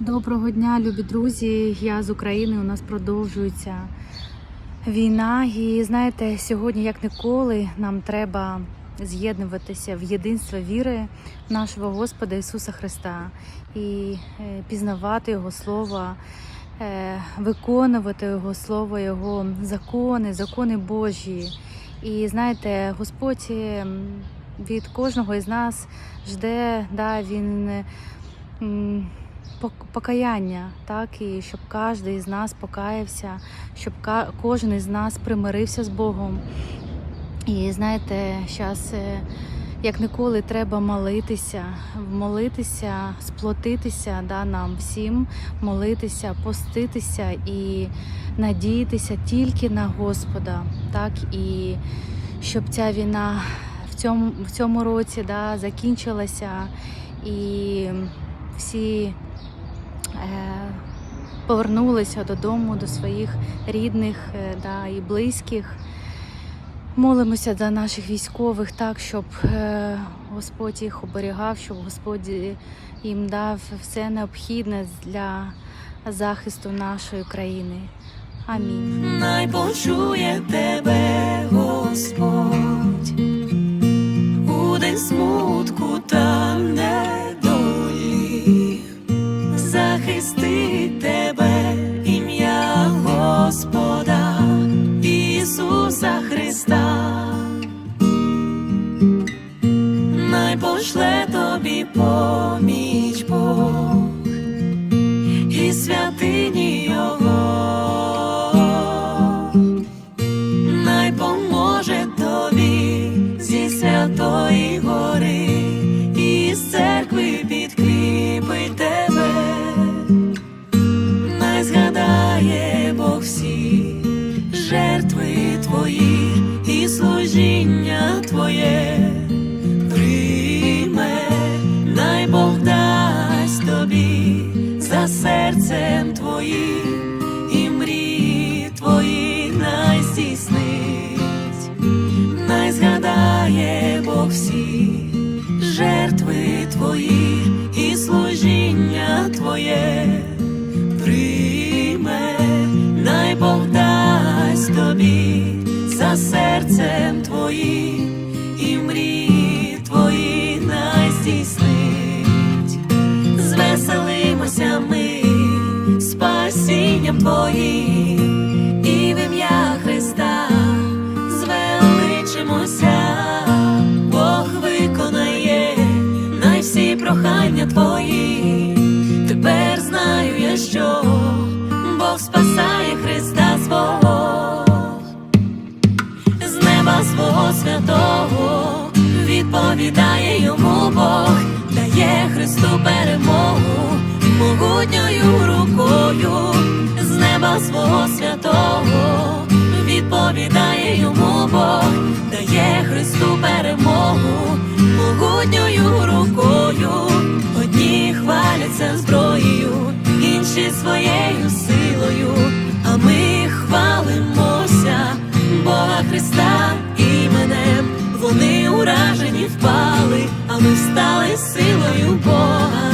Доброго дня, любі друзі. Я з України. У нас продовжується війна. І знаєте, сьогодні, як ніколи, нам треба з'єднуватися в єдинство віри нашого Господа Ісуса Христа і е, пізнавати Його Слово, е, виконувати Його Слово, Його закони, закони Божі. І знаєте, Господь ем, від кожного із нас жде, да, він. Е, покаяння, так і щоб кожен із нас покаявся, щоб кожен із нас примирився з Богом. І знаєте, зараз як ніколи треба молитися, молитися, сплотитися да, нам всім, молитися, поститися і надіятися тільки на Господа, так і щоб ця війна в цьому, в цьому році да, закінчилася і всі е, повернулися додому до своїх рідних е, да, і близьких. Молимося за наших військових так, щоб е, Господь їх оберігав, щоб Господь їм дав все необхідне для захисту нашої країни. Амінь. Най почує тебе Господь захистить тебе ім'я Господа Ісуса Христа, най пошле тобі поміч серцем твоїм і мрії твої най здійснить, най згадає Бог всі жертви твої і служіння твоє. Спасінням Твоїм і в ім'я Христа звеличимося, Бог виконає най всі прохання Твої. Тепер знаю я, що Бог спасає Христа свого. З неба свого святого відповідає йому Бог, дає Христу перемогу могутньою Є Христу перемогу, могутньою рукою, одні хваляться зброєю, інші своєю силою, а ми хвалимося, Бога Христа іменем. Вони уражені впали, а ми стали силою Бога.